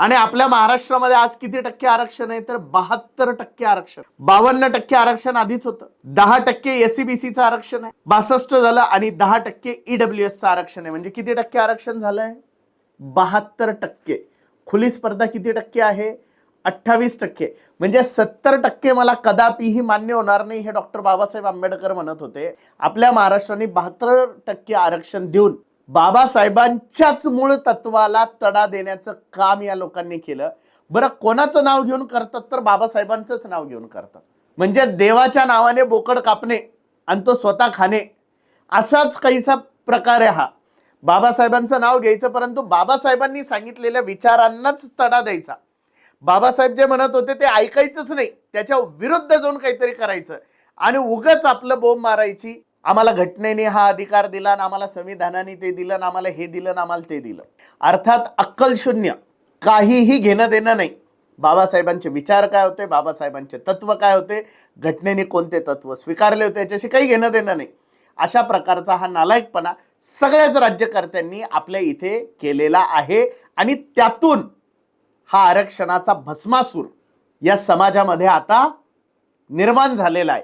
आणि आपल्या महाराष्ट्रामध्ये आज किती टक्के आरक्षण आहे? तर बहात्तर टक्के आरक्षण. बावन्न टक्के आरक्षण आधीच होतं. दहा टक्के एसीबीसीचं आरक्षण आहे. बासष्ट झालं आणि दहा टक्के ईडब्ल्यू एसचं आरक्षण आहे. म्हणजे किती टक्के आरक्षण झालंय? बहात्तर टक्के. खुली स्पर्धा किती टक्के आहे? अठ्ठावीस टक्के. म्हणजे सत्तर टक्के मला कदापिही मान्य होणार नाही हे डॉक्टर बाबासाहेब आंबेडकर म्हणत होते. आपल्या महाराष्ट्राने बहात्तर टक्के आरक्षण देऊन बाबासाहेबांच्याच मूळ तत्वाला तडा देण्याचं काम या लोकांनी केलं. बरं कोणाचं नाव घेऊन करतात तर बाबासाहेबांचंच नाव घेऊन करतात. म्हणजे देवाच्या नावाने बोकड कापणे आणि तो स्वतः खाणे असाच काहीसा प्रकार आहे हा. बाबासाहेबांचं नाव घ्यायचं परंतु बाबासाहेबांनी सांगितलेल्या विचारांनाच तडा द्यायचा. बाबासाहेब जे म्हणत होते ते ऐकायचंच नाही त्याच्या विरुद्ध जाऊन काहीतरी करायचं आणि उगच आपलं बोंब मारायची आम्हाला घटनेने हा अधिकार दिला आणि आम्हाला संविधानाने ते दिलं आणि आम्हाला हे दिलं आणि आम्हाला ते दिलं. अर्थात अक्कलशून्य काहीही घेणं देणं नाही. बाबासाहेबांचे विचार काय होते? बाबासाहेबांचे तत्व काय होते? घटनेने कोणते तत्व स्वीकारले होते? याच्याशी काही घेणं देणं नाही. अशा प्रकारचा हा नालायकपणा सगळ्याच राज्यकर्त्यांनी आपल्या इथे केलेला आहे आणि त्यातून हा आरक्षणाचा भस्मासूर या समाजामध्ये आता निर्माण झालेला आहे.